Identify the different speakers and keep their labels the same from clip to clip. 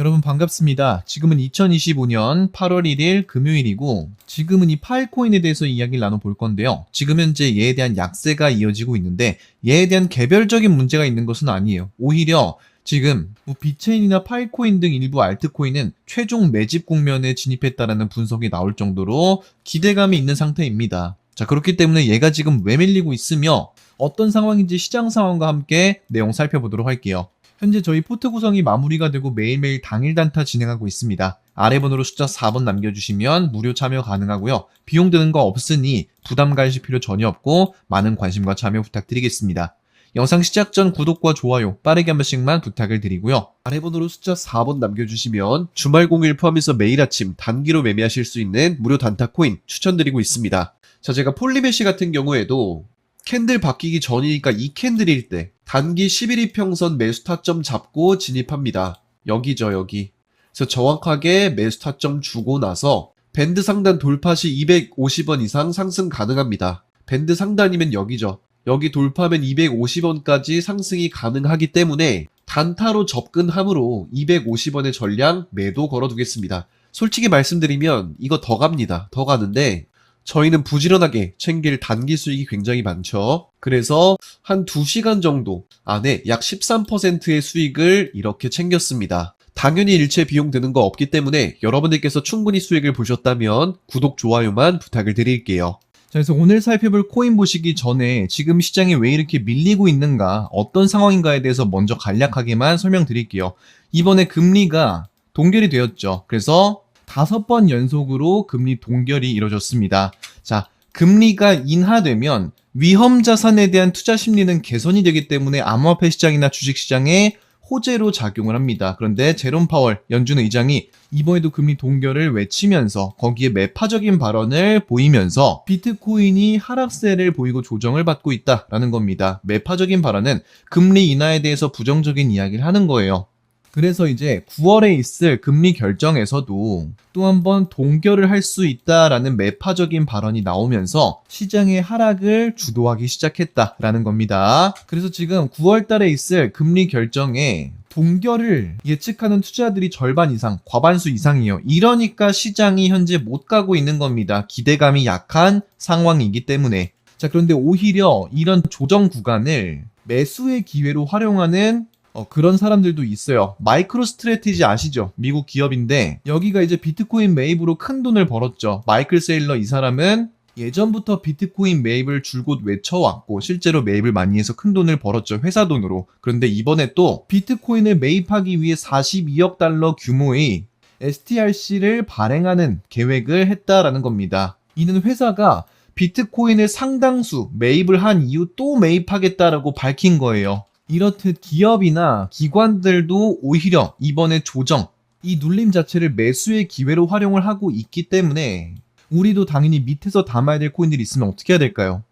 Speaker 1: 여러분 반갑습니다. 지금은 2025년 8월 1일 금요일이고 지금은 이 파일코인에 대해서 이야기를 나눠볼 건데요. 지금 현재 얘에 대한 약세가 이어지고 있는데 얘에 대한 개별적인 문제가 있는 것은 아니에요. 오히려 지금 뭐 비체인이나 파일코인 등 일부 알트코인은 최종 매집 국면에 진입했다라는 분석이 나올 정도로 기대감이 있는 상태입니다. 자, 그렇기 때문에 얘가 지금 왜 밀리고 있으며 어떤 상황인지 시장 상황과 함께 내용 살펴보도록 할게요. 현재 저희 포트 구성이 마무리가 되고 매일매일 당일 단타 진행하고 있습니다. 아래 번호로 숫자 4번 남겨주시면 무료 참여 가능하고요. 비용 드는 거 없으니 부담 가실 필요 전혀 없고 많은 관심과 참여 부탁드리겠습니다. 영상 시작 전 구독과 좋아요 빠르게 한 번씩만 부탁을 드리고요. 아래 번호로 숫자 4번 남겨주시면 주말 공일 포함해서 매일 아침 단기로 매매하실 수 있는 무료 단타 코인 추천드리고 있습니다. 자, 제가 폴리메시 같은 경우에도 캔들 바뀌기 전이니까 이 캔들일 때 단기 11일 평선 매수 타점 잡고 진입합니다. 여기죠, 여기. 그래서 정확하게 매수 타점 주고 나서 밴드 상단 돌파 시 250원 이상 상승 가능합니다. 밴드 상단이면 여기죠. 여기 돌파하면 250원까지 상승이 가능하기 때문에 단타로 접근함으로 250원의 전량 매도 걸어두겠습니다. 솔직히 말씀드리면 이거 더 갑니다. 더 가는데 저희는 부지런하게 챙길 단기 수익이 굉장히 많죠. 그래서 한 2시간 정도 안에 약 13%의 수익을 이렇게 챙겼습니다. 당연히 일체 비용 드는 거 없기 때문에 여러분들께서 충분히 수익을 보셨다면 구독, 좋아요만 부탁을 드릴게요. 자, 그래서 오늘 살펴볼 코인 보시기 전에 지금 시장이 왜 이렇게 밀리고 있는가, 어떤 상황인가에 대해서 먼저 간략하게만 설명드릴게요. 이번에 금리가 동결이 되었죠. 그래서 다섯 번 연속으로 금리 동결이 이뤄졌습니다. 자, 금리가 인하되면 위험 자산에 대한 투자 심리는 개선이 되기 때문에 암호화폐 시장이나 주식 시장에 호재로 작용을 합니다. 그런데 제롬 파월 연준 의장이 이번에도 금리 동결을 외치면서 거기에 매파적인 발언을 보이면서 비트코인이 하락세를 보이고 조정을 받고 있다라는 겁니다. 매파적인 발언은 금리 인하에 대해서 부정적인 이야기를 하는 거예요. 그래서 이제 9월에 있을 금리 결정에서도 또 한번 동결을 할 수 있다라는 매파적인 발언이 나오면서 시장의 하락을 주도하기 시작했다라는 겁니다. 그래서 지금 9월 달에 있을 금리 결정에 동결을 예측하는 투자들이 절반 이상, 과반수 이상이에요. 이러니까 시장이 현재 못 가고 있는 겁니다. 기대감이 약한 상황이기 때문에. 자, 그런데 오히려 이런 조정 구간을 매수의 기회로 활용하는 어, 그런 사람들도 있어요. 마이크로 스트레티지 아시죠? 미국 기업인데 여기가 이제 비트코인 매입으로 큰 돈을 벌었죠. 마이클 세일러 이 사람은 예전부터 비트코인 매입을 줄곧 외쳐왔고 실제로 매입을 많이 해서 큰 돈을 벌었죠. 회사 돈으로. 그런데 이번에 또 비트코인을 매입하기 위해 42억 달러 규모의 STRC를 발행하는 계획을 했다라는 겁니다. 이는 회사가 비트코인을 상당수 매입을 한 이후 또 매입하겠다라고 밝힌 거예요. 이렇듯 기업이나 기관들도 오히려 이번에 조정, 이 눌림 자체를 매수의 기회로 활용을 하고 있기 때문에 우리도 당연히 밑에서 담아야 될 코인들이 있으면 어떻게 해야 될까요?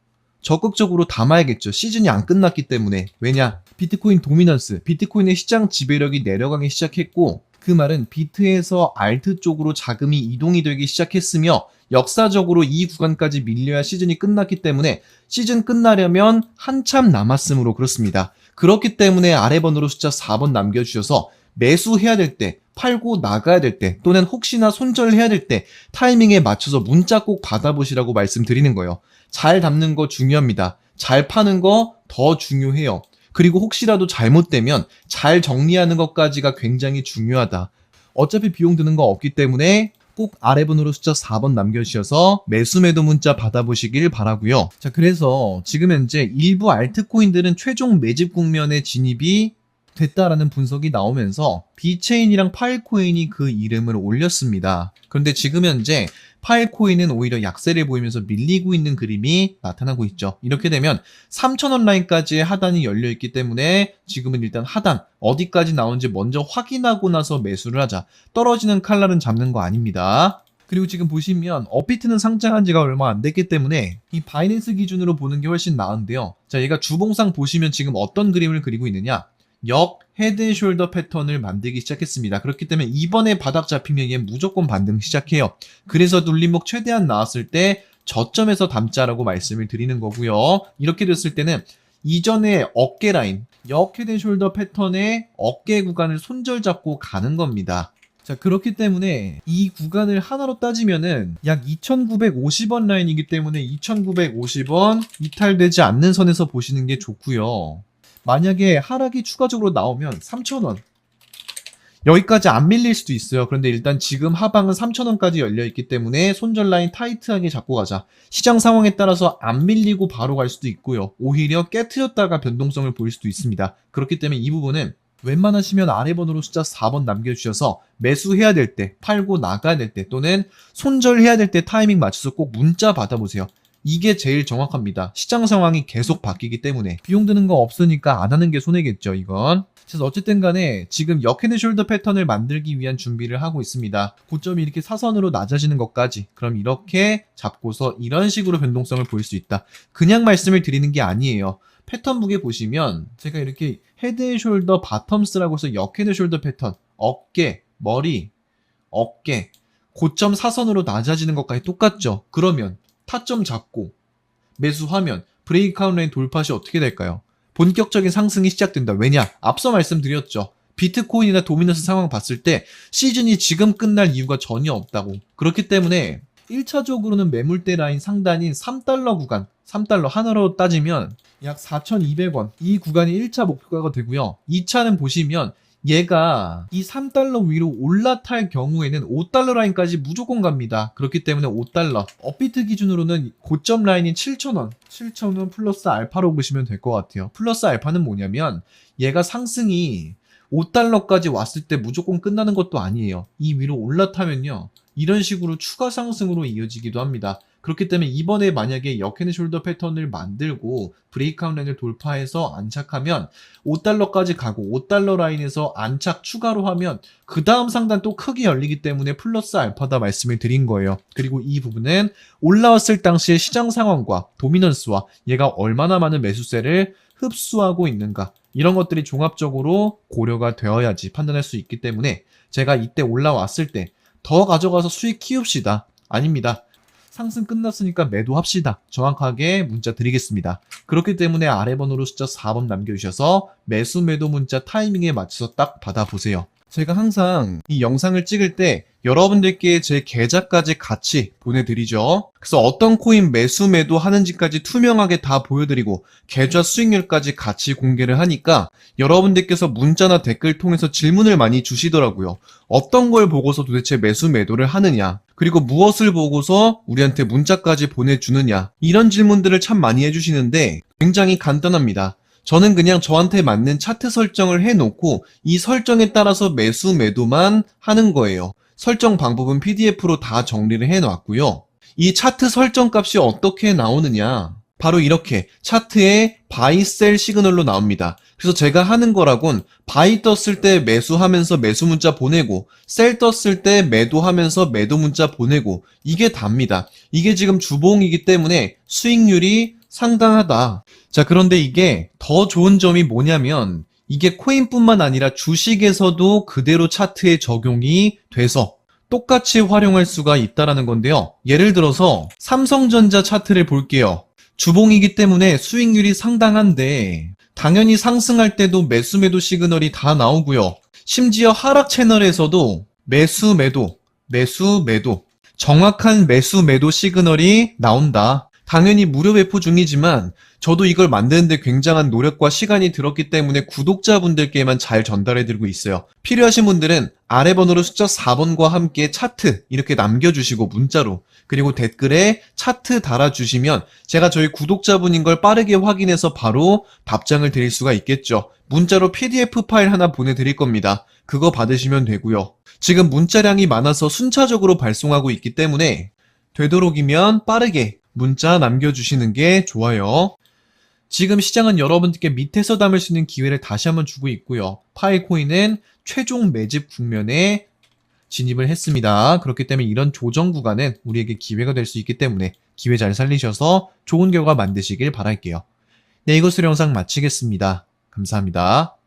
Speaker 1: 적극적으로 담아야겠죠. 시즌이 안 끝났기 때문에. 왜냐? 비트코인 도미넌스, 비트코인의 시장 지배력이 내려가기 시작했고, 그 말은 비트에서 알트 쪽으로 자금이 이동이 되기 시작했으며, 역사적으로 이 구간까지 밀려야 시즌이 끝났기 때문에 시즌 끝나려면 한참 남았으므로 그렇습니다. 그렇기 때문에 아래 번호로 숫자 4번 남겨주셔서 매수해야 될 때, 팔고 나가야 될 때, 또는 혹시나 손절해야 될 때 타이밍에 맞춰서 문자 꼭 받아보시라고 말씀드리는 거예요. 잘 담는 거 중요합니다. 잘 파는 거 더 중요해요. 그리고 혹시라도 잘못되면 잘 정리하는 것까지가 굉장히 중요하다. 어차피 비용 드는 거 없기 때문에 꼭 아래 번호로 숫자 4번 남겨주셔서 매수 매도 문자 받아보시길 바라고요. 자, 그래서 지금 현재 일부 알트코인들은 최종 매집 국면에 진입이 됐다라는 분석이 나오면서 비체인이랑 파일코인이 그 이름을 올렸습니다. 그런데 지금 현재 파일코인은 오히려 약세를 보이면서 밀리고 있는 그림이 나타나고 있죠. 이렇게 되면 3,000원 라인까지의 하단이 열려 있기 때문에 지금은 일단 하단 어디까지 나오는지 먼저 확인하고 나서 매수를 하자. 떨어지는 칼날은 잡는 거 아닙니다. 그리고 지금 보시면 업비트는 상장한 지가 얼마 안 됐기 때문에 이 바이낸스 기준으로 보는 게 훨씬 나은데요. 자, 얘가 주봉상 보시면 지금 어떤 그림을 그리고 있느냐? 역 헤드앤숄더 패턴을 만들기 시작했습니다. 그렇기 때문에 이번에 바닥 잡히면 얘 무조건 반등 시작해요. 그래서 눌림목 최대한 나왔을 때 저점에서 담자라고 말씀을 드리는 거고요. 이렇게 됐을 때는 이전의 어깨 라인, 역 헤드 숄더 패턴의 어깨 구간을 손절 잡고 가는 겁니다. 자, 그렇기 때문에 이 구간을 하나로 따지면은 약 2,950원 라인이기 때문에 2,950원 이탈되지 않는 선에서 보시는 게 좋고요. 만약에 하락이 추가적으로 나오면 3,000원. 여기까지 안 밀릴 수도 있어요. 그런데 일단 지금 하방은 3,000원까지 열려 있기 때문에 손절 라인 타이트하게 잡고 가자. 시장 상황에 따라서 안 밀리고 바로 갈 수도 있고요. 오히려 깨트렸다가 변동성을 보일 수도 있습니다. 그렇기 때문에 이 부분은 웬만하시면 아래 번호로 숫자 4번 남겨주셔서 매수해야 될 때, 팔고 나가야 될 때, 또는 손절해야 될 때 타이밍 맞춰서 꼭 문자 받아보세요. 이게 제일 정확합니다. 시장 상황이 계속 바뀌기 때문에 비용 드는 거 없으니까 안 하는 게 손해겠죠, 이건. 그래서 어쨌든 간에 지금 역헤드숄더 패턴을 만들기 위한 준비를 하고 있습니다. 고점이 이렇게 사선으로 낮아지는 것까지 그럼 이렇게 잡고서 이런 식으로 변동성을 보일 수 있다. 그냥 말씀을 드리는 게 아니에요. 패턴북에 보시면 제가 이렇게 헤드앤숄더 바텀스라고 해서 역헤드숄더 패턴 어깨, 머리, 어깨 고점 사선으로 낮아지는 것까지 똑같죠. 그러면 타점 잡고 매수하면 브레이크아웃 라인 돌파 시 어떻게 될까요? 본격적인 상승이 시작된다. 왜냐? 앞서 말씀드렸죠. 비트코인이나 도미너스 상황 봤을 때 시즌이 지금 끝날 이유가 전혀 없다고. 그렇기 때문에 1차적으로는 매물대 라인 상단인 3달러 구간, 3달러 하나로 따지면 약 4,200원. 이 구간이 1차 목표가가 되고요. 2차는 보시면 얘가 이 3달러 위로 올라탈 경우에는 5달러 라인까지 무조건 갑니다. 그렇기 때문에 5달러. 업비트 기준으로는 고점 라인인 7,000원. 7,000원 플러스 알파로 보시면 될 것 같아요. 플러스 알파는 뭐냐면 얘가 상승이 5달러까지 왔을 때 무조건 끝나는 것도 아니에요. 이 위로 올라타면요. 이런 식으로 추가 상승으로 이어지기도 합니다. 그렇기 때문에 이번에 만약에 역헤드숄더 패턴을 만들고 브레이크아웃 라인을 돌파해서 안착하면 5달러까지 가고 5달러 라인에서 안착 추가로 하면 그 다음 상단 또 크게 열리기 때문에 플러스 알파다 말씀을 드린 거예요. 그리고 이 부분은 올라왔을 당시의 시장 상황과 도미넌스와 얘가 얼마나 많은 매수세를 흡수하고 있는가 이런 것들이 종합적으로 고려가 되어야지 판단할 수 있기 때문에 제가 이때 올라왔을 때 더 가져가서 수익 키웁시다. 아닙니다. 상승 끝났으니까 매도합시다. 정확하게 문자 드리겠습니다. 그렇기 때문에 아래 번호로 숫자 4번 남겨주셔서 매수 매도 문자 타이밍에 맞춰서 딱 받아보세요. 제가 항상 이 영상을 찍을 때 여러분들께 제 계좌까지 같이 보내드리죠. 그래서 어떤 코인 매수 매도 하는지까지 투명하게 다 보여드리고 계좌 수익률까지 같이 공개를 하니까 여러분들께서 문자나 댓글 통해서 질문을 많이 주시더라고요. 어떤 걸 보고서 도대체 매수 매도를 하느냐 그리고 무엇을 보고서 우리한테 문자까지 보내주느냐 이런 질문들을 참 많이 해주시는데 굉장히 간단합니다. 저는 그냥 저한테 맞는 차트 설정을 해놓고 이 설정에 따라서 매수 매도만 하는 거예요. 설정 방법은 PDF로 다 정리를 해놨고요. 이 차트 설정 값이 어떻게 나오느냐? 바로 이렇게 차트에 바이 셀 시그널로 나옵니다. 그래서 제가 하는 거라곤 바이 떴을 때 매수하면서 매수 문자 보내고 셀 떴을 때 매도하면서 매도 문자 보내고 이게 답니다. 이게 지금 주봉이기 때문에 수익률이 상당하다. 자, 그런데 이게 더 좋은 점이 뭐냐면 이게 코인뿐만 아니라 주식에서도 그대로 차트에 적용이 돼서 똑같이 활용할 수가 있다라는 건데요. 예를 들어서 삼성전자 차트를 볼게요. 주봉이기 때문에 수익률이 상당한데 당연히 상승할 때도 매수 매도 시그널이 다 나오고요. 심지어 하락 채널에서도 매수 매도, 매수 매도, 정확한 매수 매도 시그널이 나온다. 당연히 무료 배포 중이지만 저도 이걸 만드는데 굉장한 노력과 시간이 들었기 때문에 구독자분들께만 잘 전달해드리고 있어요. 필요하신 분들은 아래 번호로 숫자 4번과 함께 차트 이렇게 남겨주시고 문자로 그리고 댓글에 차트 달아주시면 제가 저희 구독자분인 걸 빠르게 확인해서 바로 답장을 드릴 수가 있겠죠. 문자로 PDF 파일 하나 보내드릴 겁니다. 그거 받으시면 되고요. 지금 문자량이 많아서 순차적으로 발송하고 있기 때문에 되도록이면 빠르게 문자 남겨주시는 게 좋아요. 지금 시장은 여러분들께 밑에서 담을 수 있는 기회를 다시 한번 주고 있고요. 파이코인은 최종 매집 국면에 진입을 했습니다. 그렇기 때문에 이런 조정 구간은 우리에게 기회가 될 수 있기 때문에 기회 잘 살리셔서 좋은 결과 만드시길 바랄게요. 네, 이것으로 영상 마치겠습니다. 감사합니다.